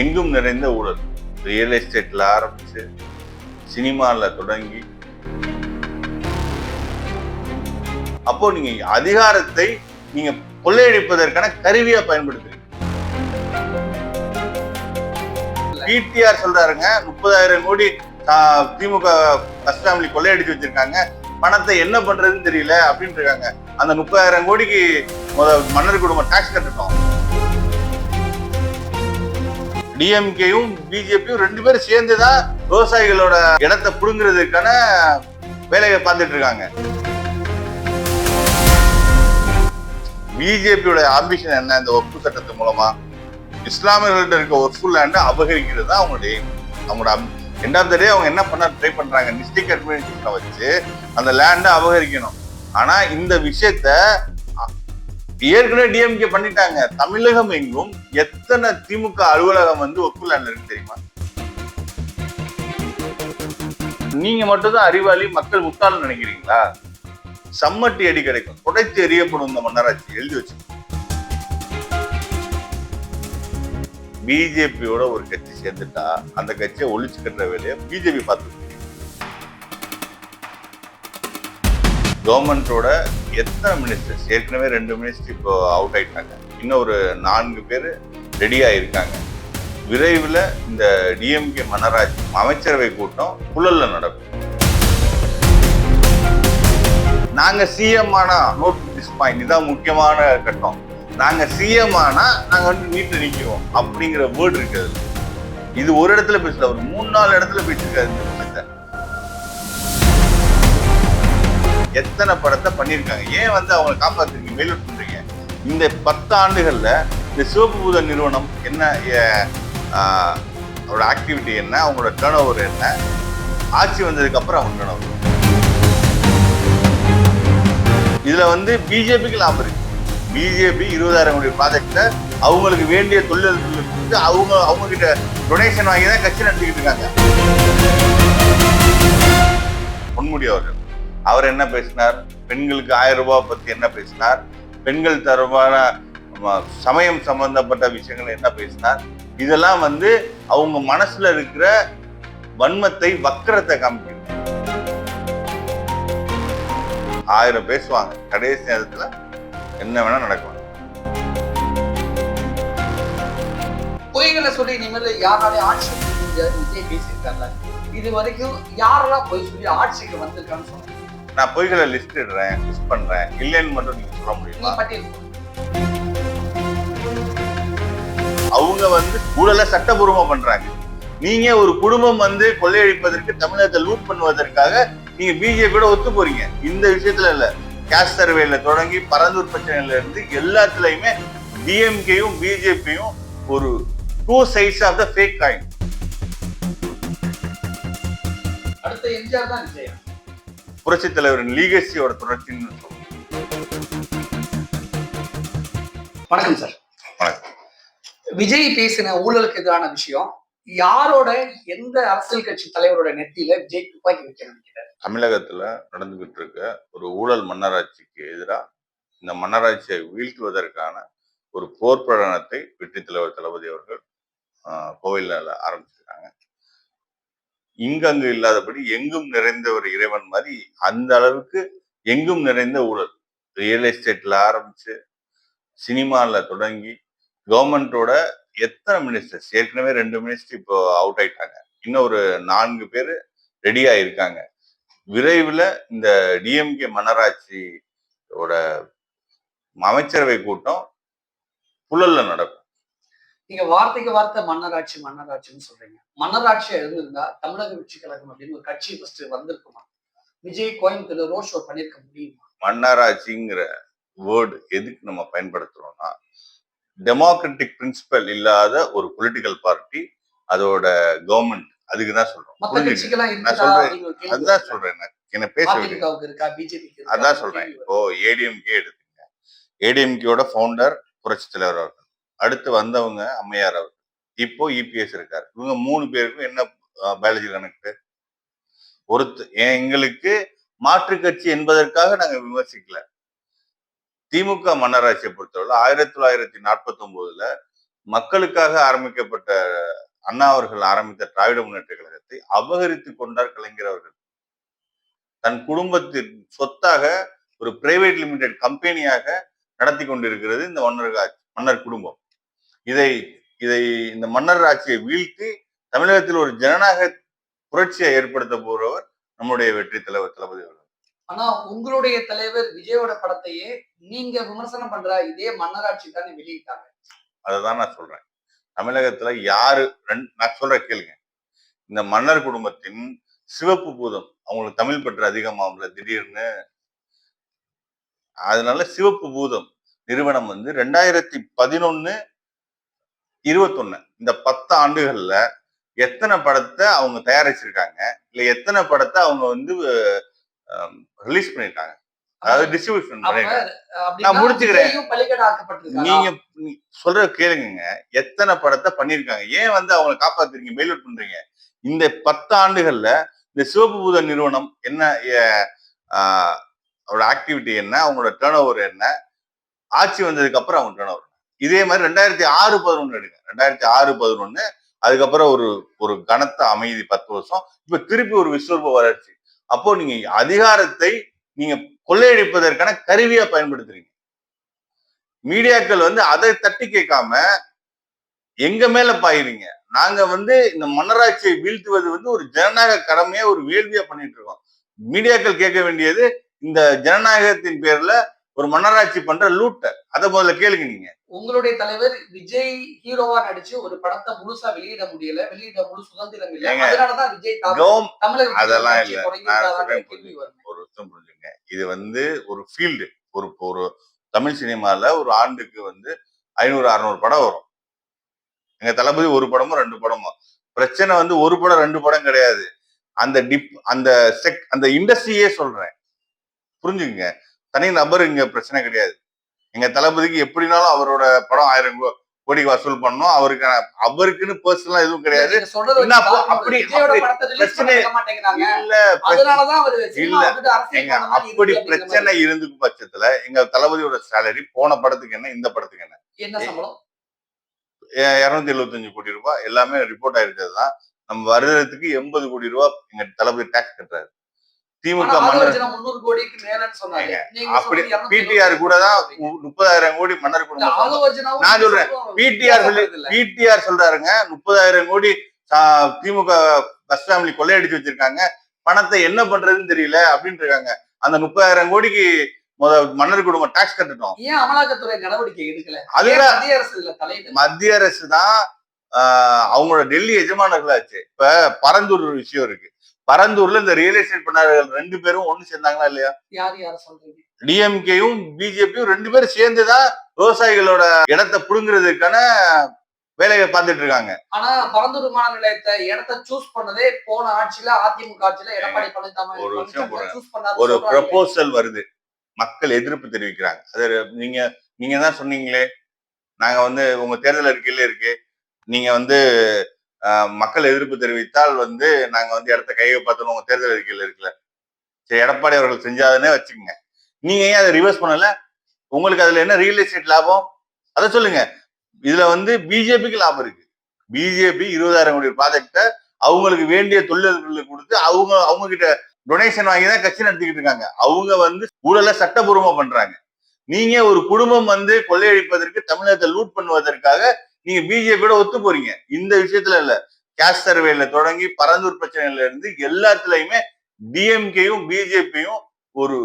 எங்கும் நிறைந்த ஊழல் ரியல் எஸ்டேட்ல ஆரம்பிச்சு சினிமாவில் தொடங்கி அப்போ நீங்க அதிகாரத்தை நீங்க கொள்ளையடிப்பதற்கான கருவியா பயன்படுத்துறீங்க. பிடிஆர் சொல்றாருங்க முப்பதாயிரம் கோடி திமுக ஃபர்ஸ்ட் ஃபேமிலி கொள்ளையடிச்சு வச்சிருக்காங்க. பணத்தை என்ன பண்றதுன்னு தெரியல அப்படின்னு இருக்காங்க. அந்த முப்பதாயிரம் கோடிக்கு மன்னர் குடும்பம் டாக்ஸ் கட்டட்டும். டிஎம்கேயும் பிஜேபியும் ரெண்டு பேரும் சேர்ந்து தான் விவசாயிகளோட இடத்தை புடுங்கிறதுக்கான வேலையை பார்த்துட்டு இருக்காங்க பிஜேபியோட ஆம்பிஷன் என்ன? இந்த ஒப்பு சட்டத்து மூலமா இஸ்லாமியர்கள்ட்ட இருக்க ஒர்க்ஃபுல் லேண்டை அபகரிக்கிறது தான் அவங்களுடைய அவங்களோட எண்ட் ஆஃப் த டே அவங்க என்ன பண்ண ட்ரை பண்றாங்க? டிஸ்ட்ரிக்ட் அட்மினிஸ்ட்ரேஷனை வச்சு அந்த லேண்டை அபகரிக்கணும். ஆனா இந்த விஷயத்த ஏற்கனவே டிஎம்கே பண்ணிட்டாங்க. தமிழகம் எங்கும் எத்தனை திமுக அலுவலகம் வந்து ஒர்க்ஃபுல் இருக்கு தெரியுமா? நீங்க மட்டும்தான் அறிவாளி மக்கள் முட்டாள் நினைக்கிறீங்களா? சம்மட்டி அடி கிடைக்கும். புடைத்து எறியப்படும் இந்த மன்னராட்சி எழுதி வச்சு பிஜேபியோட ஒரு கட்சி சேர்ந்துட்டா அந்த கட்சியை ஒழிச்சு கட்டுற வேலையை பிஜேபி பார்த்து கவர்மெண்ட்டோட எத்தனை மினிஸ்டர்ஸ் ஏற்கனவே ரெண்டு மினிஸ்டர் இப்போ அவுட் ஆயிட்டாங்க. இன்னும் ஒரு நான்கு பேர் ரெடி ஆயிருக்காங்க. விரைவில் இந்த டிஎம்கே மன்னராட்சி அமைச்சரவை கூட்டம் புழல்ல நடக்கும். நாங்க சிஎம் ஆனா நோட் டிஸ் பாயிண்ட் இதுதான் முக்கியமான கட்டம். நாங்க சிஎம் ஆனா நாங்க வந்து நீட்டு நிற்கிறோம் அப்படிங்கிற வேர்டு இருக்குது. இது ஒரு இடத்துல பேசல. ஒரு மூணு நாலு இடத்துல பேசியிருக்காரு. எத்தனை படத்தை பண்ணியிருக்காங்க? ஏன் வந்து அவங்களை காப்பாற்றுறீங்க மேலூட் பண்ணுறீங்க இந்த பத்து ஆண்டுகளில் இந்த சிவப்பு பூத நிறுவனம் என்ன அவரோட ஆக்டிவிட்டி என்ன அவங்களோட டேர்ன் ஓவர் என்ன? ஆட்சி வந்ததுக்கு அப்புறம் அவங்க டேர்ன் ஓவர் இதில் வந்து பிஜேபிக்கு லாபம் இருக்கு. பிஜேபி இருபதாயிரம் கோடி ப்ராஜெக்டை அவங்களுக்கு வேண்டிய தொழிலாளர்களுக்கு வந்து அவங்க அவங்க கிட்ட டொனேஷன் வாங்கி தான் கட்சி நடத்திக்கிட்டு இருக்காங்க. பொன்முடி அவர்கள். அவர் என்ன பேசினார்? பெண்களுக்கு ஆயிரம் ரூபாய் பத்தி என்ன பேசினார்? பெண்கள் தரமான சமயம் சம்பந்தப்பட்ட விஷயங்கள் என்ன பேசினார்? இதெல்லாம் வந்து அவங்க மனசுல இருக்கிற வன்மத்தை வக்கரத்தை காமிக்கிறது ஆயிரம் பேசுவாங்க கடைசி நேரத்துல என்ன வேணா நடக்கும் பொய்களை சொல்லி இனிமேல் யாராலையும் ஆட்சி முடியாது. விஜய் பேசியிருக்காங்க. இது வரைக்கும் யாரெல்லாம் பொய் சொல்லி ஆட்சிக்கு வந்திருக்கான்னு சொல்லுங்க நான் பொய்களை லிஸ்ட் இடுறேன் லிஸ்ட் பண்றேன். இல்லைன்னு மட்டும் நீங்க சொல்ல முடியுமா. அவங்க வந்து ஊழல சட்டபூர்வமா பண்றாங்க. நீங்க ஒரு குடும்பம் வந்து கொள்ளையடிப்பதற்கு தமிழகத்தை லூட் பண்ணுவதற்காக நீங்க பிஜேபியோட ஒத்து போறீங்க. இந்த விஷயத்துல இல்ல. கேஷ் சர்வேல தொடங்கி பரந்தூர் பிரச்சனையில இருந்து எல்லாத்துலயுமே டிஎம்கேயும் பிஜேபியும் ஒரு two sides of the fake coin அடுத்த எம்ஜிஆர் தான் விஜய் புரட்சி தலைவரின் லீகசியோட தொடர்ச்சின்னு வணக்கம் சார். வணக்கம். விஜய் பேசின ஊழலுக்கு எதிரான விஷயம் யாரோட எந்த அரசியல் கட்சி தலைவரோட நெத்தியில விஜய் துப்பாக்கி வைக்க நினைக்கிறார்? தமிழகத்துல நடந்துகிட்டு இருக்க ஒரு ஊழல் மன்னராட்சிக்கு எதிராக இந்த மன்னராட்சியை வீழ்த்துவதற்கான ஒரு போர் பிரகடனத்தை வெற்றி தலைவர் தளபதி அவர்கள் கோவில்ல ஆரம்பிச்சிருக்காங்க. இங்கங்கு இல்லாதபடி எங்கும் நிறைந்த ஒரு இறைவன் மாதிரி அந்த அளவுக்கு எங்கும் நிறைந்த ஊழல். ரியல் எஸ்டேட்ல ஆரம்பிச்சு சினிமாவில் தொடங்கி கவர்மெண்டோட எத்தனை மினிஸ்டர்ஸ் ஏற்கனவே ரெண்டு மினிஸ்டர் இப்போ அவுட் ஆயிட்டாங்க. இன்னும் ஒரு நான்கு பேர் ரெடி ஆயிருக்காங்க. விரைவில் இந்த டிஎம்கே மன்னராட்சியோட அமைச்சரவை கூட்டம் புழல்ல நடக்கும். நீங்க வார்த்தைக்கு வார்த்தை மன்னராட்சி மன்னராட்சின்னு சொல்றீங்க. மன்னராட்சியா இருந்திருந்தா தமிழக வெற்றி கழகம் அப்படின்னு ஒரு கட்சி ஃபர்ஸ்ட் வந்திருக்குமா? விஜய் கோயம்புத்தூர்ல ரோட் ஷோ பண்ணிருக்க முடியுமா? மன்னராட்சிங்கிற வேர்டு எதுக்கு நம்ம பயன்படுத்துறோம்னா டெமோக்ராட்டிக் பிரின்சிபல் இல்லாத ஒரு பொலிட்டிக்கல் பார்ட்டி அதோட கவர்மெண்ட் அதுக்கு தான் சொல்றோம். நான் சொல்றேன். அதுதான். சொல்றேன். என்ன பேச அதான் சொல்றேன். இப்போ ஏடிஎம்கே எடுத்துங்க ஏடிஎம்கேயோட ஃபவுண்டர் புரட்சி தலைவர் அவர்கள். அடுத்து வந்தவங்க அம்மையார் அவர் இப்போ இபிஎஸ் இருக்கார். இவங்க மூணு பேருக்கும் என்ன பயாலஜி கணக்கு ஒருத்த ஏன் எங்களுக்கு மாற்று கட்சி என்பதற்காக நாங்க விமர்சிக்கல. திமுக மன்னராட்சியை பொறுத்தவரை ஆயிரத்தி தொள்ளாயிரத்தி நாற்பத்தி ஒன்பதுல மக்களுக்காக ஆரம்பிக்கப்பட்ட அண்ணா அவர்கள் ஆரம்பித்த திராவிட முன்னேற்ற கழகத்தை அபகரித்து கொண்டார் கலைஞர் அவர்கள். தன் குடும்பத்தின் சொத்தாக ஒரு பிரைவேட் லிமிடெட் கம்பெனியாக நடத்தி கொண்டிருக்கிறது இந்த மன்னர் மன்னர் குடும்பம். இதை இதை இந்த மன்னர் ஆட்சியை வீழ்த்தி தமிழகத்தில் ஒரு ஜனநாயக புரட்சியை ஏற்படுத்த போறவர் நம்முடைய வெற்றி தலைவர் தளபதி ஆனா உங்களுடைய தலைவர் விஜயோட படத்தையே நீங்க விமர்சனம் பண்ற இதே மன்னராட்சி தானே வெளியிட்டாங்க. அதை தான் நான் சொல்றேன். தமிழகத்துல யாரு நான் சொல்ற கேளுங்க. இந்த மன்னர் குடும்பத்தின் சிவப்பு பூதம் அவங்களுக்கு தமிழ் பற்று அதிகமாகும்ல திடீர்னு. அதனால சிவப்பு பூதம் நிறுவனம் வந்து ரெண்டாயிரத்தி பதினொன்னு இருபத்தொன்னு. இந்த பத்து ஆண்டுகள்ல எத்தனை படத்தை அவங்க தயாரிச்சிருக்காங்க? இல்ல எத்தனை படத்தை அவங்க வந்து ரிலீஸ் பண்ணிருக்காங்க? அதாவது டிஸ்ட்ரிபியூஷன் அப்படின்னா முடிச்சுக்கிறேன். நீங்க சொல்ற கேளுங்க எத்தனை படத்தை பண்ணிருக்காங்க? ஏன் வந்து அவங்களை காப்பாத்துறீங்க மெயிலவுட் பண்றீங்க? இந்த பத்து ஆண்டுகள்ல இந்த சிவப்பு பூத நிறுவனம் என்ன அவரோட ஆக்டிவிட்டி என்ன? அவங்களோட டேர்ன் ஓவர் என்ன? ஆட்சி வந்ததுக்கு அப்புறம் அவங்க டேர்ன் ஓவர் இதே மாதிரி ரெண்டாயிரத்தி ஆறு பதினொன்னு எடுங்க. ரெண்டாயிரத்தி ஆறு பதினொன்னு அதுக்கப்புறம் ஒரு ஒரு கனத்த அமைதி பத்து வருஷம். இப்ப திருப்பி ஒரு விஸ்வரூப வளர்ச்சி. அப்போ நீங்க அதிகாரத்தை நீங்க கொள்ளையடிப்பதற்கான கருவியா பயன்படுத்துறீங்க. மீடியாக்கள் வந்து அதை தட்டி கேட்காம எங்க மேல பாயிறீங்க? நாங்க வந்து இந்த மன்னராட்சியை வீழ்த்துவது வந்து ஒரு ஜனநாயக கடமையா ஒரு வேள்வியா பண்ணிட்டு இருக்கோம். மீடியாக்கள் கேட்க வேண்டியது இந்த ஜனநாயகத்தின் பேர்ல ஒரு மன்னராட்சி பண்ற லூட்டை அதை முதல்ல கேளுங்க நீங்க. உங்களுடைய தலைவர் விஜய் ஹீரோவா நடிச்சு ஒரு படத்தை முழுசா வெளியிட முடியல. வெளியிட முழு சுதந்திரம் இல்லை. அதனாலதான் விஜய் தமிழக அதெல்லாம் இல்ல. ஒரு விஷயம் புரிஞ்சுங்க. இது வந்து ஒரு ஃபீல்டு ஒரு ஒரு தமிழ் சினிமால ஒரு ஆண்டுக்கு வந்து ஐநூறு அறுநூறு படம் வரும். எங்க தளபதி ஒரு படமோ ரெண்டு படமோ பிரச்சனை வந்து ஒரு படம் ரெண்டு படம் கிடையாது. அந்த டிப் அந்த செக் அந்த இண்டஸ்ட்ரியே சொல்றேன். புரிஞ்சுங்க தனி நபர் இங்க பிரச்சனை கிடையாது. எங்க தளபதிக்கு எப்படினாலும் அவரோட படம் ஆயிரம் கோ- கோடிக்கு வசூல் பண்ணணும். அவருக்கான அவருக்குன்னு பர்சனலா எதுவும் கிடையாது. அப்படி- பிரச்சனை- இல்ல இல்ல. அப்படி பிரச்சனை இருந்துக்கும் பட்சத்துல எங்க தளபதியோட சேலரி போன படத்துக்கு என்ன இந்த படத்துக்கு என்ன? இருநூத்தி எழுபத்தஞ்சு கோடி ரூபாய். எல்லாமே ரிப்போர்ட் ஆயிருக்கிறது தான் நம்ம வருடத்துக்கு எண்பது கோடி ரூபாய் எங்க தளபதி டாக்ஸ் கட்டுறாரு. திமுக முந்நூறு கோடிக்கு மேலன்னு சொன்னாங்க. நீங்க அப்படி சொல்றது 270 பிடிஆர் கூட. தான் முப்பதாயிரம் கோடி மன்னர் குடும்பம் நான் சொல்றேன், பிடிஆர் சொல்லி. பிடிஆர் சொல்றாருங்க முப்பதாயிரம் கோடி திமுக பஸ் ஃபேமிலி கொள்ளையடிச்சு வச்சிருக்காங்க பணத்தை என்ன பண்றதுன்னு தெரியல அப்படின்னு இருக்காங்க அந்த முப்பதாயிரம் கோடிக்கு மன்னர் குடும்பம் டாக்ஸ் கட்டணும் ஏன் அமலாக்கத்துறை நடவடிக்கை எடுக்கல? அதுல ஏன் மத்திய அரசு மத்திய அரசு தான் அவங்களோட டெல்லி எஜமானர்களாச்சு. இப்ப பரந்தூர் விஷயம் இருக்கு. பரந்தூர்ல இந்த ரியல் எஸ்டேட் பண்ணார்கள் ரெண்டு பேரும் ஒண்ணு சேர்ந்தாங்களா இல்லையா? யார் யார சொல்றீங்க? டிஎம்கேயும் பிஜேபியும் ரெண்டு பேரும் சேர்ந்துதான் விவசாயிகளோட இடத்தை புடுங்குறதுக்கான வேலையை பார்த்துட்டு இருக்காங்க. ஆனா பரந்தூர் விமான நிலையத்தை இடத்த சூஸ் பண்ணதே போன ஆட்சியில அதிமுக ஆட்சியில எடப்பாடி பழனிசாமி ஒரு விஷயம் பண்ணாரு ஒரு. ப்ரப்போசல் வருது. மக்கள் எதிர்ப்பு தெரிவிக்கிறாங்க. அது நீங்க நீங்க தான் சொன்னீங்களே. நாங்க வந்து உங்க தேர்தல் அறிக்கையில இருக்கு. நீங்க வந்து மக்கள் எதிர்ப்பு தெரிவித்தால் வந்து நாங்க வந்து இடத்த கையகப்படுத்தணும். உங்க தேர்தல் அறிக்கையில் இருக்குல்ல. சரி எடப்பாடி அவர்கள் செஞ்சாதுன்னே வச்சுக்கோங்க. நீங்க ஏன் அதை ரிவர்ஸ் பண்ணல? உங்களுக்கு அதுல என்ன ரியல் எஸ்டேட் லாபம்? அதை சொல்லுங்க. இதுல வந்து பிஜேபிக்கு லாபம் இருக்கு. பிஜேபி இருபதாயிரம் கோடி ப்ராஜெக்ட அவங்களுக்கு வேண்டிய தொழிலாளர்களுக்கு கொடுத்து அவங்க அவங்க கிட்ட டொனேஷன் வாங்கி தான் கட்சி நடத்திக்கிட்டு இருக்காங்க. அவங்க வந்து ஊழல சட்டபூர்வமா பண்றாங்க. நீங்க ஒரு குடும்பம் வந்து கொள்ளையடிப்பதற்கு தமிழகத்தை லூட் பண்ணுவதற்காக நீங்க பிஜேபியோட ஒத்து போறீங்க. இந்த விஷயத்துல இல்ல. கேஷ் சர்வேல தொடங்கி பரந்தூர் பிரச்சனையில இருந்து எல்லாத்துலயுமே டிஎம்கேயும் பிஜேபியும் ஒரு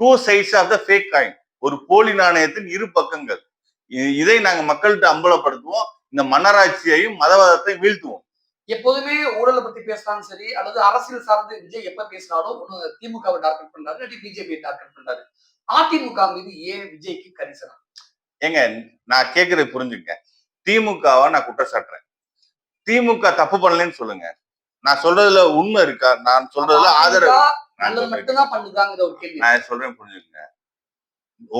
two sides of the fake coin ஒரு போலி நாணயத்தின் இரு பக்கங்கள். இதை நாங்க மக்கள்கிட்ட அம்பலப்படுத்துவோம். இந்த மன்னராட்சியையும் மதவாதத்தையும் வீழ்த்துவோம். எப்போதுமே ஊழலை பத்தி பேசினாலும் சரி அல்லது அரசியல் சார்ந்து விஜய் எப்ப பேசினாலும் ஒண்ணு திமுகவை டார்கெட் பண்றாரு இல்லாட்டி பிஜேபி டார்கெட் பண்றாரு. அதிமுக மீது ஏன் விஜய்க்கு கரிசனம்? ஏங்க நான் கேக்குறது புரிஞ்சுங்க திமுகவை நான் குற்றம் சாட்டுறேன் திமுக தப்பு பண்ணலன்னு சொல்லுங்க. நான் சொல்றதுல உண்மை இருக்கா? நான் சொல்றதுல ஆதரவு நான் சொல்றேன். புரிஞ்சுக்கங்க.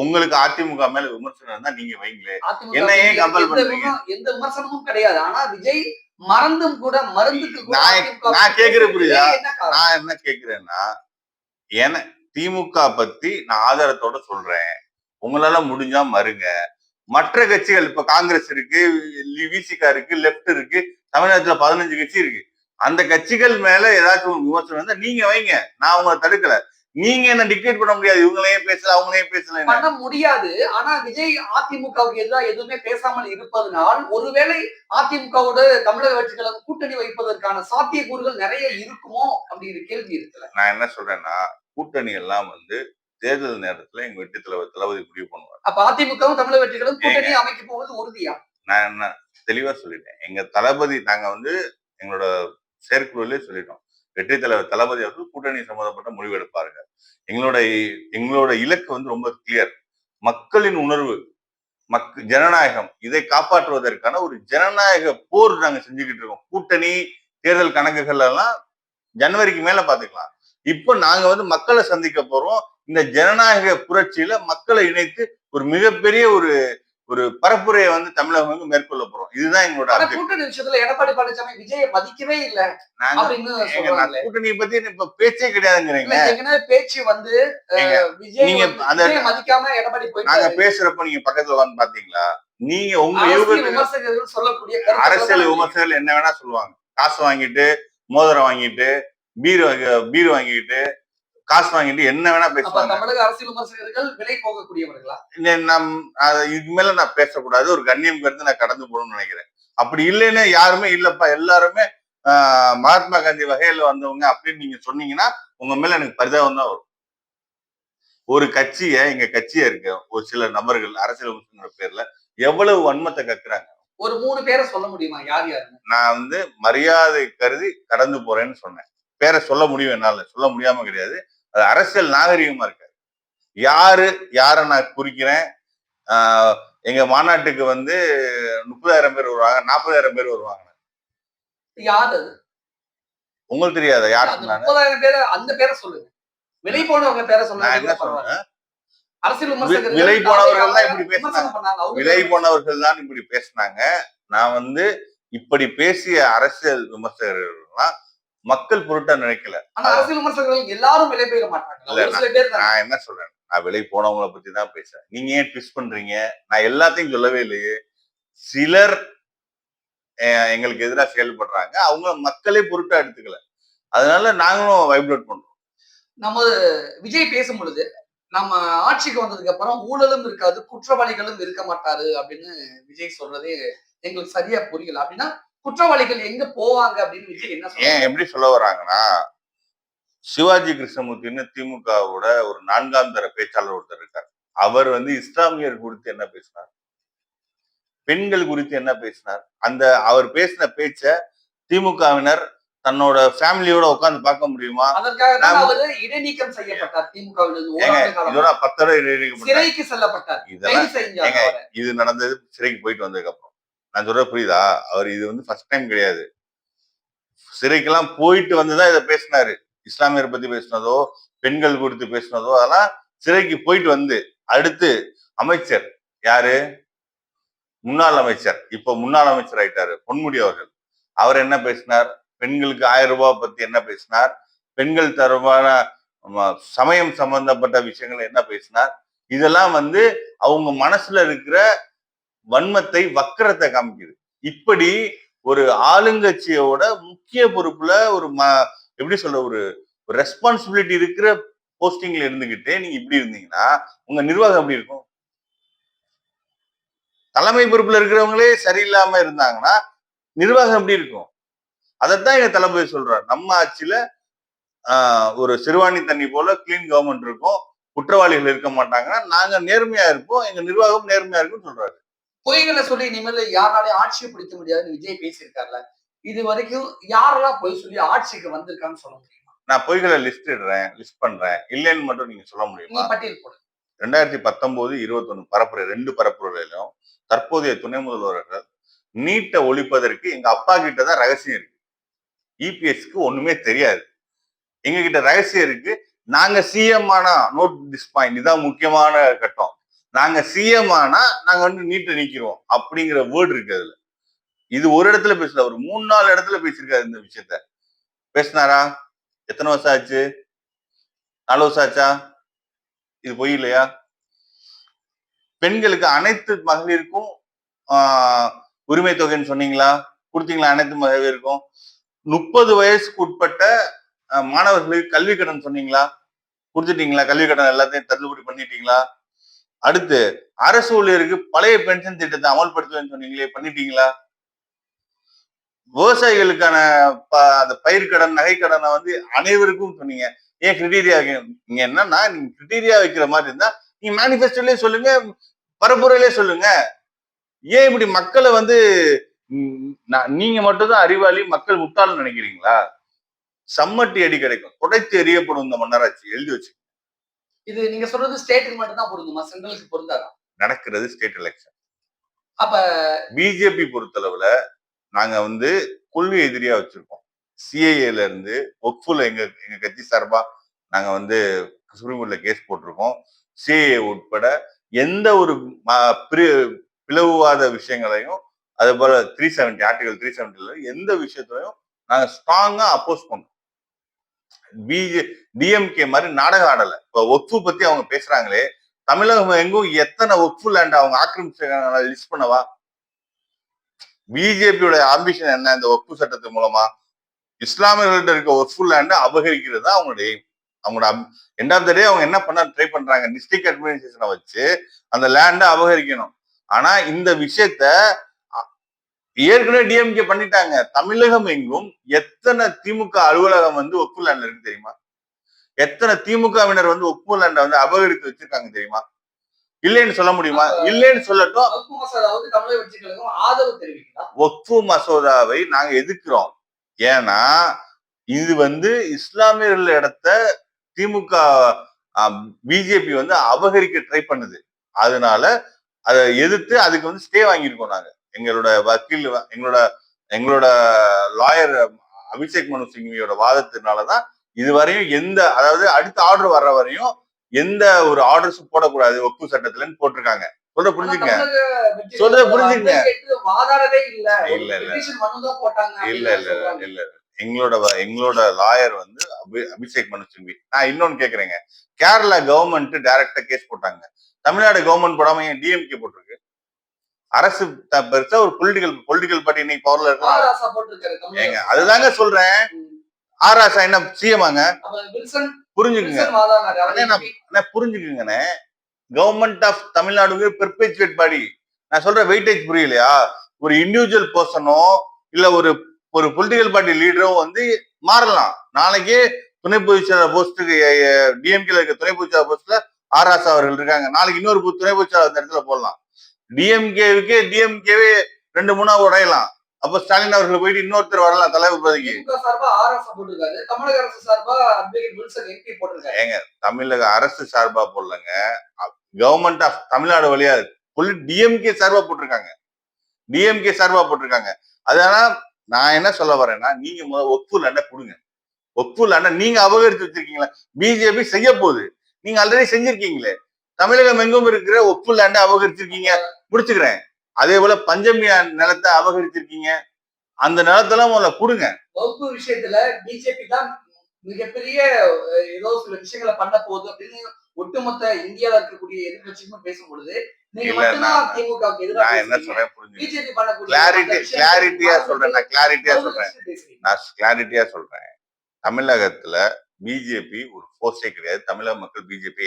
உங்களுக்கு அதிமுக மேல விமர்சனம் இருந்தா நீங்க வைங்களே. அதிமுக என்ன ஏன் எந்த பண்றீங்க? எந்த விமர்சனமும் கிடையாது. ஆனா விஜய் மறந்தும் கூட மருந்துக்கு நான் கேக்குறது புரியுதா? நான் என்ன கேக்குறேன்னா என திமுக பத்தி நான் ஆதாரத்தோட சொல்றேன். உங்களால முடிஞ்சா மறுங்க. மற்ற கட்சிகள் இப்ப காங்கிரஸ் இருக்கு விசிகா இருக்கு லெப்ட் இருக்கு தமிழ்நாட்டுல பதினஞ்சு கட்சி இருக்கு. அந்த கட்சிகள் மேல ஏதாச்சும் விமர்சனம் இருந்தா நீங்க வைங்க. நான் உங்களை தடுக்கல. நீங்க என்ன டிக்டேட் பண்ண முடியாது. இவங்களையும் பேசல அவங்களையும் பேசல பண்ண முடியாது. ஆனா விஜய் அதிமுகவுக்கு எதிராக எதுவுமே பேசாமல் இருப்பதனால் ஒருவேளை அதிமுகவோட தமிழக கழகம் கூட்டணி வைப்பதற்கான சாத்தியக்கூறுகள் நிறைய இருக்குமோ? அப்படிங்கிற கேள்வி இருக்குல்ல. நான் என்ன சொல்றேன்னா கூட்டணி எல்லாம் வந்து தேர்தல் நேரத்துல எங்க வெற்றி தலைவர் தளபதி முடிவு பண்ணுவார். அப்ப அதிமுகவும் தமிழக வெற்றி கழகம் கூட்டணி அமைக்க போவது உறுதியா? நான் என்ன தெளிவா சொல்லிட்டேன். எங்க தளபதி நாங்க வந்து எங்களோட செயற்குழுவிலே சொல்லிட்டோம். வெற்றி தலைவர் தளபதி அவர்கள் கூட்டணி சம்பந்தப்பட்ட முடிவு எடுப்பார்கள் எங்களோட எங்களோட இலக்கு வந்து ரொம்ப கிளியர் மக்களின் உணர்வு மக் ஜனநாயகம் இதை காப்பாற்றுவதற்கான ஒரு ஜனநாயக போர் நாங்க செஞ்சுக்கிட்டு இருக்கோம். கூட்டணி தேர்தல் கணக்குகள் எல்லாம் ஜனவரிக்கு மேல பாத்துக்கலாம். இப்போ நாங்க வந்து மக்களை சந்திக்க போறோம். இந்த ஜனநாயக புரட்சியில மக்களை இணைத்து ஒரு மிகப்பெரிய ஒரு ஒரு பரப்புரையை வந்து தமிழகம் வந்து மேற்கொள்ள போறோம். இதுதான் எங்களோட. கூட்டணி விஷயத்துல எடப்பாடி பழனிசாமி விஜயை மதிக்கவே இல்ல நாங்க கூட்டணியை பத்தி இப்ப பேச்சே கிடையாதுங்கிறீங்க. பேச்சு வந்து நீங்க அந்த- மதிக்காம எடப்பாடி நாங்க போயிட்டு பேசுறப்ப நீங்க பக்கத்துல வந்து பாத்தீங்களா? நீங்க உங்க விமர்சகர்கள் சொல்லக்கூடிய அரசியல் விமர்சகர்கள் என்ன வேணா சொல்லுவாங்க. காசு வாங்கிட்டு மோதிரம் வாங்கிட்டு பீர் வாங்கி- பீர் வாங்கிட்டு காசு வாங்கிட்டு என்ன வேணா பேசுவாங்க. தமிழக அரசியல் விமர்சகர்கள் விலை போகக்கூடியவர்களா? நம் இதுக்கு மேல நான் பேசக்கூடாது. ஒரு கண்ணியம் கருத்து நான் கடந்து போகணும்னு நினைக்கிறேன். அப்படி இல்லைன்னு யாருமே இல்லப்பா எல்லாருமே மகாத்மா காந்தி வகையில வந்தவங்க அப்படின்னு நீங்க சொன்னீங்கன்னா உங்க மேல எனக்கு பரிதாபம் தான் வரும். ஒரு கட்சிய எங்க கட்சியா இருக்க ஒரு சில நபர்கள் அரசியல் பேர்ல எவ்வளவு வன்மத்தை கக்குறாங்க? ஒரு மூணு பேரை சொல்ல முடியுமா? யார் யாருன்னு? நான் வந்து மரியாதை கருதி கடந்து போறேன்னு சொன்னேன். பேரை சொல்ல முடியும் என்னால. சொல்ல முடியாம கிடையாது. அது அரசியல் நாகரிகமா இருக்காது யாரு யாரை நான் குறிக்கிறேன்? எங்க மாநாட்டுக்கு வந்து முப்பதாயிரம் பேர் வருவாங்க நாற்பதாயிரம் பேர் வருவாங்க. யார் உங்களுக்கு தெரியாத? யார் சொன்னாங்க? முப்பதாயிரம் பேரை அந்த பேரை சொல்லுங்க. விலை போனவங்க பேரை நான் என்ன சொன்னா பரவாயில்ல. சொல்றேன் அரசியல் விலை போனவர்கள் தான் இப்படி பேசுனாங்க. விலை போனவர்கள் தான் இப்படி பேசினாங்க. நான் வந்து இப்படி பேசிய அரசியல் விமர்சகர்கள்லாம் மக்கள் பொருட்டா நினைக்கல. அரசியல் விமர்சகர்கள் எல்லாரும் விலை போயிட மாட்டாங்க. நான் என்ன சொல்றேன்? நான் விலை போனவங்கள பத்தி தான் பேசுறேன். நீங்க ஏன் ட்விஸ்ட் பண்றீங்க? நான் எல்லாத்தையும் சொல்லவே இல்லையே. சிலர் எங்களுக்கு எதிராக செயல்படுறாங்க. அவங்க மக்களே பொருட்டா எடுத்துக்கல. அதனால நாங்களும் வைப்ரேட் பண்றோம். நம்ம விஜய் பேசும் பொழுது நம்ம ஆட்சிக்கு வந்ததுக்கு அப்புறம் ஊழலும் இருக்காது குற்றவாளிகளும் இருக்க மாட்டாரு அப்படின்னு விஜய் சொல்றதே எங்களுக்கு சரியா புரியல. அப்படின்னா குற்றவாளிகள் எங்க போவாங்க அப்படின்னு என்ன ஏன் எப்படி சொல்ல வர்றாங்கன்னா சிவாஜி கிருஷ்ணமூர்த்தின்னு திமுகவோட ஒரு நான்காம் தர பேச்சாளர் ஒருத்தர் இருக்கார். அவர் வந்து இஸ்லாமியர் குறித்து என்ன பேசினார்? பெண்கள் குறித்து என்ன பேசினார்? அந்த அவர் பேசின பேச்ச திமுகவினர் தன்னோட ஃபேமிலியோட உட்கார்ந்து பார்க்க முடியுமா? இடைநீக்கம் செய்யப்பட்டார் பத்தரை இடைநீக்கப்பட்டார். சிறைக்கு செல்லப்பட்டார். இது நடந்தது சிறைக்கு போயிட்டு வந்ததுக்கு அப்புறம் நான் சொல்ற புரியுதா? அவர் இது வந்து ஃபர்ஸ்ட் டைம் கிடையாது. சிறைக்கெல்லாம் போயிட்டு வந்துதான் இதை பேசினாரு. இஸ்லாமியர் பத்தி பேசினதோ பெண்கள் குறித்து பேசினதோ அதெல்லாம் சிறைக்கு போயிட்டு வந்து அடுத்து அமைச்சர் யாரு? முன்னாள் அமைச்சர். இப்ப முன்னாள் அமைச்சர் ஆயிட்டாரு பொன்முடி அவர்கள். அவர் என்ன பேசினார்? பெண்களுக்கு ஆயிரம் ரூபாய் பத்தி என்ன பேசினார்? பெண்கள் தரமான சமயம் சம்பந்தப்பட்ட விஷயங்கள் என்ன பேசினார்? இதெல்லாம் வந்து அவங்க மனசுல இருக்கிற வன்மத்தை வக்கரத்தை காமிக்குது. இப்படி ஒரு ஆளுங்கட்சியோட முக்கிய பொறுப்புல ஒரு ம எப்படி சொல்ற ஒரு ரெஸ்பான்சிபிலிட்டி இருக்கிற போஸ்டிங்ல இருந்துகிட்டே நீங்க இப்படி இருந்தீங்கன்னா உங்க நிர்வாகம் எப்படி இருக்கும்? தலைமை பொறுப்புல இருக்கிறவங்களே சரியில்லாம இருந்தாங்கன்னா நிர்வாகம் எப்படி இருக்கும்? அதைத்தான் எங்க தளபதி சொல்றாரு. நம்ம ஆட்சியில ஆஹ், ஒரு சிறுவாணி தண்ணி போல கிளீன் கவர்மெண்ட் இருக்கும். குற்றவாளிகள் இருக்க மாட்டாங்கன்னா நாங்க நேர்மையா இருப்போம். எங்க நிர்வாகம் நேர்மையா இருக்கும்னு சொல்றாரு. பொய்களை சொல்லி இனிமேல் யாராலையும் ஆட்சியை பிடிக்க முடியாதுன்னு விஜய் பேசியிருக்காருல்ல இது வரைக்கும் யாரெல்லாம் பொய் சொல்லி ஆட்சிக்கு வந்திருக்கான்னு சொல்ல முடியுமா? நான் பொய்களை லிஸ்ட் இடுறேன் லிஸ்ட் பண்றேன். இல்லைன்னு மட்டும் நீங்க சொல்ல முடியுமா? பட்டியல் போடு. ரெண்டாயிரத்தி பத்தொன்பது இருபத்தொன்னு பரப்புரை ரெண்டு பரப்புரையிலும் தற்போதைய துணை முதல்வர்கள் நீட்டை ஒழிப்பதற்கு எங்க அப்பா கிட்ட தான் ரகசியம் இருக்கு. இபிஎஸ்க்கு ஒண்ணுமே தெரியாது. எங்க கிட்ட ரகசியம் இருக்கு. நாங்க சிஎம் ஆனா நோட் திஸ் பாயிண்ட் இதான் முக்கியமான கட்டம். நாங்க சிஎம் ஆனா நாங்க வந்து நீட்டை நிக்கிறோம் அப்படிங்கிற வேர்டு இருக்கு அதுல. இது ஒரு இடத்துல பேசல ஒரு மூணு நாலு இடத்துல பேசியிருக்காரு இந்த விஷயத்த. பேசினாரா? எத்தனை வருஷம் ஆச்சு? நாலு வருஷம் ஆச்சா? இது பொய் இல்லையா? பெண்களுக்கு அனைத்து மகளிருக்கும் ஆஹ், உரிமை தொகைன்னு சொன்னீங்களா? கொடுத்தீங்களா அனைத்து மகளிருக்கும்? முப்பது வயசுக்கு உட்பட்ட மாணவர்களுக்கு கல்வி கடன் சொன்னீங்களா? கொடுத்துட்டீங்களா? கல்வி கடன் எல்லாத்தையும் தள்ளுபடி பண்ணிட்டீங்களா? அடுத்து அரசு ஊழியருக்கு பழைய பென்ஷன் திட்டத்தை அமல்படுத்துவேன்னு சொன்னீங்களே பண்ணிட்டீங்களா? விவசாயிகளுக்கான ப- அந்த பயிர் கடன் நகை கடனை வந்து அனைவருக்கும் சொன்னீங்க. ஏன் கிரிட்டீரியா நீங்க என்னன்னா நீங்க கிரிட்டீரியா வைக்கிற மாதிரி இருந்தா நீங்க மேனிஃபெஸ்டோலயே சொல்லுங்க பரப்புரையிலே சொல்லுங்க. ஏன் இப்படி மக்களை வந்து நீங்க மட்டும் தான் அறிவாளி மக்கள் முட்டாள்னு நினைக்கிறீங்களா? சம்மட்டி அடி கிடைக்கும். குடைத்து எறியப்படும் இந்த மன்னராட்சி எழுதி வச்சு இது நீங்க சொல்றது ஸ்டேட்டுக்கு மட்டும் தான் பொருந்துமா? சென்ட்ரலுக்கு பொருந்தாதா? நடக்கிறது ஸ்டேட் எலெக்ஷன் அப்ப பிஜேபி பொறுத்தளவுல நாங்க வந்து கொள்கை எதிரியா வச்சிருக்கோம். சிஐஏல இருந்து ஒக்ஃபுல எங்க எங்க கட்சி சார்பா நாங்க வந்து சுப்ரீம் கோர்ட்ல கேஸ் போட்டிருக்கோம். சிஏஏ உட்பட எந்த ஒரு பிளவுவாத விஷயங்களையும் அதே போல த்ரீ செவன்டி ஆர்டிகல் த்ரீ செவன்டில எந்த விஷயத்திலையும் நாங்க ஸ்ட்ராங்கா அப்போஸ் பண்றோம் பிஜே டிஎம்கே மாதிரி நாடகம் ஆடல. இப்ப ஒக்ஃபு பத்தி அவங்க பேசுறாங்களே தமிழகம் எங்கும் எத்தனை ஒக்ஃபு லேண்ட் அவங்க ஆக்கிரமிச்சிருக்காங்க லிஸ்ட் பண்ணவா? பிஜேபியோட ஆம்பிஷன் என்ன இந்த ஒப்பு சட்டத்து மூலமா? இஸ்லாமியர்கள்ட்ட இருக்க ஒர்ஃபுல் லேண்டை அபகரிக்கிறது தான் அவங்களுடைய அவங்களோட எண்ட் ஆஃப் த டே அவங்க என்ன பண்ண ட்ரை பண்றாங்க டிஸ்ட்ரிக்ட் அட்மினிஸ்ட்ரேஷனை வச்சு அந்த லேண்டை அபகரிக்கணும். ஆனா இந்த விஷயத்த ஏற்கனவே டிஎம்கே பண்ணிட்டாங்க. தமிழகம் எங்கும் எத்தனை திமுக அலுவலகம் வந்து ஒப்பு லேண்ட்ல இருக்கு தெரியுமா? எத்தனை திமுகவினர் வந்து ஒப்பு லேண்டை வந்து அபகரித்து வச்சிருக்காங்க தெரியுமா? இல்லைன்னு சொல்ல முடியுமா? இல்லைன்னு சொல்லட்டும். ஒக்ஃபு மசோதாவை நாங்க எதிர்க்கிறோம். ஏன்னா இது வந்து இஸ்லாமியர்கள் இடத்த திமுக பிஜேபி வந்து அபகரிக்க ட்ரை பண்ணுது. அதனால அதை எதிர்த்து அதுக்கு வந்து ஸ்டே வாங்கியிருக்கோம் நாங்க. எங்களோட வக்கீல் எங்களோட எங்களோட லாயர் அபிஷேக் மனு சிங்வியோட வாதத்தினாலதான் இதுவரையும் எந்த அதாவது அடுத்த ஆர்டர் வர்ற வரையும் எந்த ஒரு ஆர்டர்ஸும் போடக்கூடாது ஒப்பு சட்டத்துலன்னு போட்டிருக்காங்க. சொல்ற புரிஞ்சுங்க advocate வாதாடவே இல்ல. இல்ல, இல்ல. இல்ல இல்ல எங்களோட எங்களோட லாயர் வந்து அபி அபிஷேக் மனு சிங்வி. நான் இன்னொன்னு கேக்குறேங்க. கேரளா கவர்மெண்ட் டைரக்டா கேஸ் போட்டாங்க. தமிழ்நாடு கவர்மெண்ட் போடாம ஏன் டிஎம்கே போட்டிருக்கு? அரசு பெருசா ஒரு பொலிட்டிக்கல் பொலிட்டிக்கல் பார்ட்டி இன்னைக்கு பவர்ல தமிழக ஏங்க அதுதாங்க சொல்றேன். ம். ஆர் ஆசா என்ன சிஎமாங்க புரிஞ்சுக்குங்க. புரிஞ்சுக்குங்கண்ணே. கவர்மெண்ட் ஆஃப் தமிழ்நாடுங்கிற பெர்பேச்சுவேட் பாடி நான் சொல்ற வெயிட்டேஜ் புரியலையா? ஒரு இண்டிவிஜுவல் பர்சனோ இல்ல ஒரு ஒரு பொலிட்டிக்கல் பார்ட்டி லீடரோ வந்து மாறலாம். நாளைக்கே துணை பொதுச்செயலாளர் போஸ்ட்டுக்கு டிஎம்கேல இருக்க துணை பொதுச்செயலாளர் போஸ்ட்ல ஆர் ஆசா அவர்கள் இருக்காங்க. நாளைக்கு இன்னொரு துணை பொதுச்செயலாளர் அந்த இடத்துல போடலாம். டிஎம்கேவுக்கே டிஎம்கேவே ரெண்டு மூணா உடையலாம். அப்ப ஸ்டாலின் அவர்கள் போயிட்டு இன்னொருத்தர் வரலாம் தலைவர் பதவிக்கு. தமிழக அரசு சார்பா போட்டிருக்காரு. தமிழக அரசு சார்பா போடலங்க. கவர்மெண்ட் ஆஃப் தமிழ்நாடு வழியா புள்ளி டிஎம்கே சார்பா போட்டிருக்காங்க. டிஎம்கே சார்பா போட்டிருக்காங்க. அதனால நான் என்ன சொல்ல வரேன்னா நீங்க முதல்ல ஒப்பு லேண்டை கொடுங்க. ஒப்பு லேண்டை நீங்க அபகரித்து வச்சிருக்கீங்களா. பிஜேபி செய்ய போகுது. நீங்க ஆல்ரெடி செஞ்சிருக்கீங்களே. தமிழகம் எங்கும் இருக்கிற ஒப்பு லேண்டை அபகரிச்சிருக்கீங்க. முடிச்சுக்கிறேன். அதே போல பஞ்சமி நிலத்தை அபகரிச்சிருக்கீங்க. அந்த நிலத்தெல்லாம் முதல்ல கொடுங்க. வகுப்பு விஷயத்துல பிஜேபி தான் மிகப்பெரிய ஏதோ சில விஷயங்களை பண்ண போகுது அப்படின்னு ஒட்டுமொத்த இந்தியால இருக்கக்கூடிய எதிர்கட்சிகளும் பேசும் பொழுது நீங்க இல்ல, மட்டும்தான் நான் திமுகவுக்கு நான் என்ன எதிராக சொல்றேன் புரிஞ்சுங்க பிஜேபி பண்ணக்கூடிய கிளாரிட்டி மத்த விஷயங்களை கிளாரிட்டியா சொல்றேன். நான் கிளாரிட்டியா சொல்றேன். நான் கிளாரிட்டியா சொல்றேன். தமிழகத்துல பிஜேபி ஒரு போர்ஸே கிடையாது. தமிழக மக்கள் பிஜேபி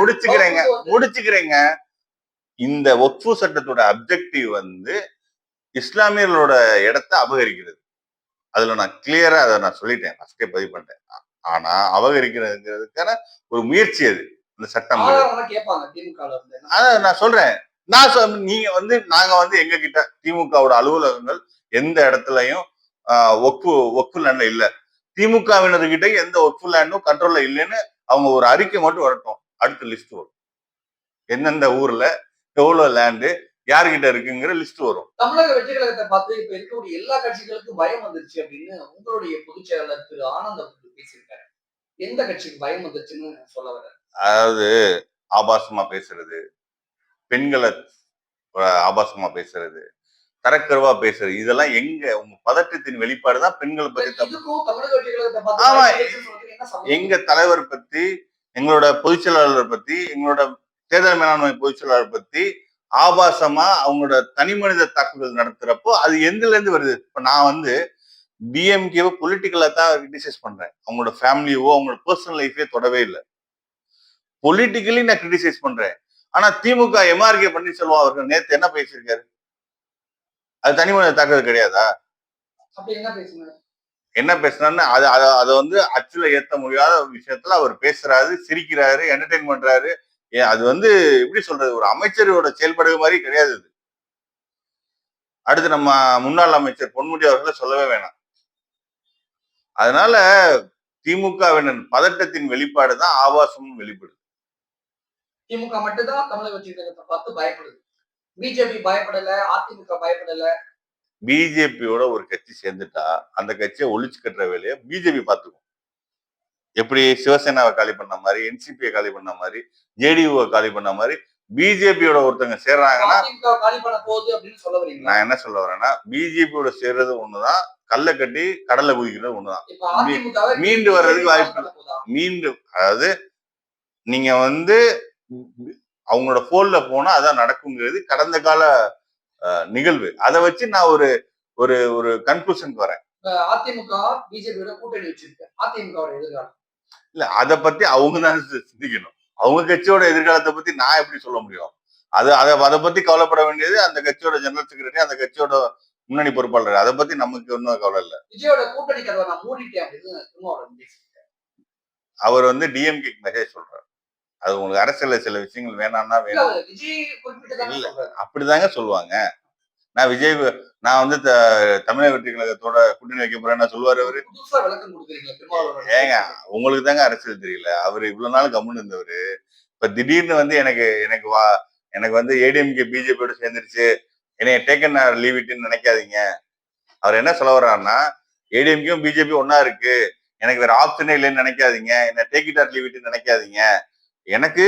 முடிச்சுக்கிறேங்க முடிச்சுக்கிறேங்க. இந்த ஒப்பு சட்டத்தோட அப்ஜெக்டிவ் வந்து இஸ்லாமியர்களோட இடத்தை அபகரிக்கிறது. அதுல நான் கிளியரா அதை நான் சொல்லிட்டேன். ஃபர்ஸ்டே பதிவு பண்ணிட்டேன். ஆனா அபகரிக்கிறதுங்கிறதுக்கான ஒரு முயற்சி அது. இந்த சட்டம் அதான் நான் சொல்றேன். நான் சொல் நீங்க வந்து நாங்க வந்து எங்க கிட்ட திமுகவோட அலுவலகங்கள் எந்த இடத்துலயும் ஒப்பு ஒப்பு லேண்ட்ல இல்ல. திமுகவினர்கிட்ட எந்த ஒப்பு லேண்டும் கண்ட்ரோல்ல இல்லைன்னு அவங்க ஒரு அறிக்கை மட்டும் வரட்டும். அடுத்த லிஸ்ட் வரும். எந்தெந்த ஊர்ல எவ்வளவு லேண்டு யாருகிட்ட இருக்குங்கிற லிஸ்ட் வரும். தமிழக வெற்றி கழகத்தை பார்த்து இப்ப இருக்கக்கூடிய எல்லா கட்சிகளுக்கும் பயம் வந்துருச்சு அப்படின்னு உங்களுடைய பொதுச் செயலாளர் திரு ஆனந்த் பேசியிருக்காரு. எந்த கட்சிக்கு பயம் வந்துருச்சுன்னு சொல்ல வர அதாவது ஆபாசமா பேசுறது பெண்களை ஆபாசமா பேசுறது தரக்குறைவா பேசுறது. இதெல்லாம் எங்க உங்க பதட்டத்தின் வெளிப்பாடு தான் பெண்களை பத்தி ஆமா. எங்க தலைவர் பத்தி எங்களோட பொதுச் செயலாளர் பத்தி எங்களோட தேர்தல் மேலாண்மை பொதுச் செயலாளர் பத்தி ஆபாசமா அவங்களோட தனி மனித தாக்குதல் நடத்துறப்போ அது எதுல இருந்து வருது. இப்ப நான் வந்து டிஎம்கேவை பொலிட்டிக்கலா தான் கிரிட்டிசைஸ் பண்றேன். அவங்களோட ஃபேமிலியவோ அவங்களோட பர்சனல் லைஃபே தொடவே இல்லை. பொலிட்டிக்கலி நான் கிரிட்டிசைஸ் பண்றேன். ஆனா திமுக எம்ஆர்கே பன்னீர்செல்வம் அவர்கள் நேத்து என்ன பேசியிருக்காரு? அது தனி மனித தாக்குதல் கிடையாதா? என்ன பேசுனாருன்னு அதை அதை வந்து அச்சுல ஏத்த முடியாத விஷயத்துல அவர் பேசுறாரு சிரிக்கிறாரு என்டர்டெயின் பண்றாரு. அது வந்து எப்படி சொல்றது ஒரு அமைச்சரோட செயல்படுற மாதிரி கிடையாது இது அடுத்து நம்ம முன்னாள் அமைச்சர் பொன்முடி அவர்களை சொல்லவே வேணாம். அதனால திமுகவினர் பதட்டத்தின் வெளிப்பாடு தான் ஆபாசமும் வெளிப்படுது. திமுக மட்டும்தான் தமிழக பார்த்து பயப்படுது. பிஜேபி பயப்படல அதிமுக பயப்படல. பிஜேபியோட ஒரு கட்சி சேர்ந்துட்டா அந்த கட்சியை ஒழிச்சு கட்டுற வேலையை பிஜேபி பார்த்துக்கும். எப்படி சிவசேனாவை காலி பண்ண மாதிரி என்சிபியை காலி பண்ண மாதிரி ஜேடியூவை காலி பண்ண மாதிரி பிஜேபியோட ஒருத்தங்க சேர்றாங்கன்னா நான் என்ன சொல்ல வரேன்னா பிஜேபியோட சேர்றது ஒண்ணுதான் கல்லை கட்டி கடல்ல குதிக்கிறது ஒண்ணுதான். மீண்டு வர்றதுக்கு வாய்ப்பு? மீண்டும் அதாவது நீங்க வந்து அவங்களோட போன்ல போனா அதான் நடக்குங்கிறது கடந்த கால நிகழ்வு. அதை வச்சு நான் ஒரு ஒரு ஒரு கன்க்ளூஷனுக்கு வரேன். அதிமுக பிஜேபியோட கூட்டணி வச்சிருக்கு. அதிமுகவோட எதிர்காலம். இல்ல அதை பத்தி அவங்க தான் சிந்திக்கணும். அவங்க கட்சியோட எதிர்காலத்தை பத்தி நான் எப்படி சொல்ல முடியும்? அது அதை அதை பத்தி கவலைப்பட வேண்டியது அந்த கட்சியோட ஜெனரல் செக்ரட்டரி அந்த கட்சியோட முன்னணி பொறுப்பாளர். அதை பத்தி நமக்கு ஒன்றும் கவலை இல்லை. விஜயோட கூட்டணி கதவை நான் மூடிட்டேன் அப்படின்னு. அவர் வந்து டிஎம்கே மெசேஜ் சொல்றாரு. அது உங்களுக்கு அரசியல்ல சில விஷயங்கள் வேணாம்னா வேணாம். இல்ல. அப்படிதாங்க சொல்லுவாங்க. நான் விஜய் நான் வந்து தமிழக வெற்றி கழகத்தோட கூட்டணி வைக்க போறேன்னு சொல்லுவாரு அவரு. ஏங்க உங்களுக்கு தாங்க அரசியல் தெரியல. அவர் இவ்வளவு நாள் கம்முன்னு இருந்தவர். இப்ப திடீர்னு வந்து எனக்கு எனக்கு வா எனக்கு வந்து ஏடிஎம்கே பிஜேபியோட சேர்ந்துருச்சு. என்னைய டேக்கன் லீவ் இட்டுன்னு நினைக்காதீங்க. அவர் என்ன சொல்ல வர்றாருன்னா ஏடிஎம்கேயும் பிஜேபி ஒன்னா இருக்கு. எனக்கு வேற ஆப்ஷனே இல்லைன்னு நினைக்காதீங்க. என்ன டேக் இட் ஆர் லீவ் இட்டுன்னு நினைக்காதீங்க. எனக்கு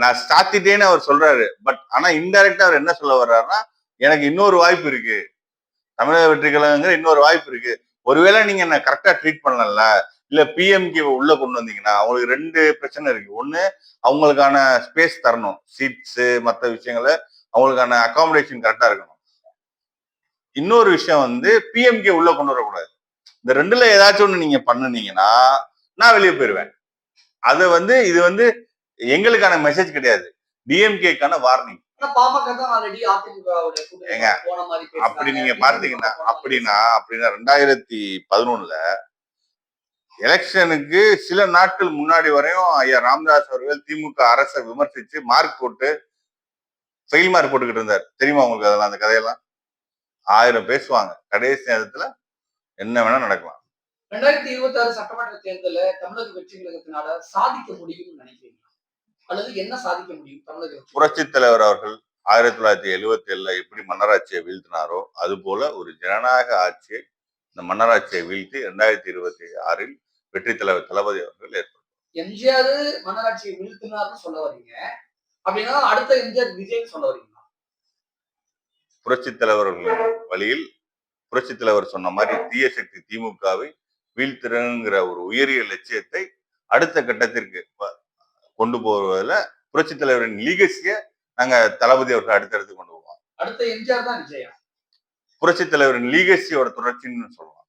நான் சாத்திட்டேன்னு அவர் சொல்றாரு. பட் ஆனா இன்டைரக்டா அவர் என்ன சொல்ல வர்றாருன்னா எனக்கு இன்னொரு வாய்ப்பு இருக்கு. தமிழக வெற்றி கழகங்கிற இன்னொரு வாய்ப்பு இருக்கு. ஒருவேளை நீங்க என்ன கரெக்டா ட்ரீட் பண்ணல இல்ல பிஎம்கே உள்ள கொண்டு வந்தீங்கன்னா அவங்களுக்கு ரெண்டு பிரச்சனை இருக்கு. ஒண்ணு அவங்களுக்கான ஸ்பேஸ் தரணும். சீட்ஸ் மற்ற விஷயங்களை அவங்களுக்கான அகாமடேஷன் கரெக்டா இருக்கணும். இன்னொரு விஷயம் வந்து பிஎம்கே உள்ள கொண்டு வரக்கூடாது. இந்த ரெண்டுல ஏதாச்சும் ஒண்ணு நீங்க பண்ணுனீங்கன்னா நான் வெளியே போயிருவேன். அது வந்து இது வந்து எங்களுக்கான மெசேஜ் கிடையாது. டிஎம்கேக்கான வார்னிங். அப்படி நீங்க பார்த்தீங்கன்னா அப்படின்னா அப்படின்னா ரெண்டாயிரத்தி பதினொன்னுல எலெக்ஷனுக்கு சில நாட்கள் முன்னாடி வரையும் ஐயா ராமதாஸ் அவர்கள் திமுக அரசை விமர்சிச்சு மார்க் போட்டு ஃபெயில் மார்க் போட்டுக்கிட்டு இருந்தார். தெரியுமா உங்களுக்கு அதெல்லாம் அந்த கதையெல்லாம்? ஆயிரம் பேசுவாங்க. கடைசி நேரத்துல என்ன வேணா நடக்கலாம். ரெண்டாயிரத்தி இருபத்தி ஆறு சட்டமன்ற தேர்தல தமிழக வெற்றி கழகத்தினால சாதிக்க முடியும்னு நினைக்கிறீங்களா? அல்லது என்ன சாதிக்க முடியும் தமிழக புரட்சி தலைவர் அவர்கள் ஆயிரத்தி தொள்ளாயிரத்தி எழுவத்தி ஏழுல எப்படி மன்னராட்சியை வீழ்த்தினாரோ அது போல ஒரு ஜனநாயக ஆட்சியை இந்த மன்னராட்சியை வீழ்த்தி ரெண்டாயிரத்தி இருபத்தி ஆறில் வெற்றி தலைவர் தளபதி அவர்கள் ஏற்பட்டார். எம்ஜிஆர் மன்னராட்சியை வீழ்த்தினார்னு சொல்ல வரீங்க. அப்படின்னா அடுத்த எம்ஜிஆர் விஜய் சொல்ல வரீங்களா? புரட்சி தலைவர்களின் வழியில் புரட்சி தலைவர் சொன்ன மாதிரி தீய சக்தி திமுகவை வீழ்த்திறங்கிற ஒரு உயரிய லட்சியத்தை அடுத்த கட்டத்திற்கு கொண்டு போவதில் புரட்சி தலைவரின் லீகசிய நாங்க தளபதி அவர்கள் அடுத்தடுத்து கொண்டு போவோம். அடுத்த எம்ஜிஆர் தான் விஜயா. புரட்சி தலைவரின் லீகசியோட தொடர்ச்சின்னு சொல்லலாம்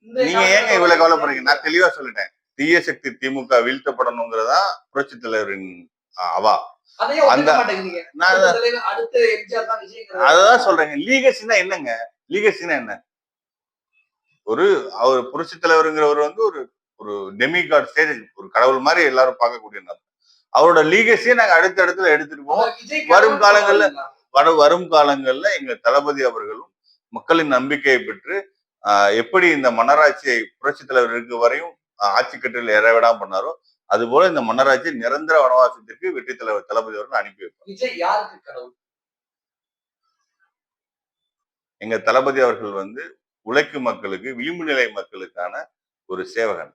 நீங்க ஏங்க இவ்வளவு கவலைப்படுறீங்க? நான் தெளிவா சொல்லிட்டேன். தீய சக்தி திமுக வீழ்த்தப்படணுங்கிறதா புரட்சி தலைவரின் அவா. அதையே ஒத்துக்க அந்த- மாட்டேங்கிறீங்க. நான் அடுத்த தலைவர், அடுத்த எம்ஜிஆர் தான் விஜய் அததான் சொல்றேங்க. லீகசினா என்னங்க? லீகசினா என்ன? ஒரு அவர் புரட்சி தலைவருங்கிறவர் வந்து ஒரு ஒரு டெமிகாட் ஸ்டேஜ் ஒரு கடவுள் மாதிரி எல்லாரும் பார்க்கக்கூடிய நபர். அவரோட லீகசியை நாங்க அடுத்த இடத்துல எடுத்துட்டு போவோம். வரும் காலங்கள்ல வர வரும் காலங்கள்ல எங்க தளபதி அவர்களும் மக்களின் நம்பிக்கையை பெற்று எப்படி இந்த மன்னராட்சியை புரட்சி தலைவர் இருக்க வரையும் ஆட்சி கட்டில் ஏற விடாம பண்ணாரோ அதுபோல இந்த மன்னராட்சி நிரந்தர வனவாசத்திற்கு வெற்றி தலைவர் தளபதி அவர்கள் அனுப்பி வைப்பார் விஜய் யாருக்கு கடவுள் எங்க தளபதி அவர்கள் வந்து உழைக்கும் மக்களுக்கு விளிம்பு நிலை மக்களுக்கான ஒரு சேவகன்.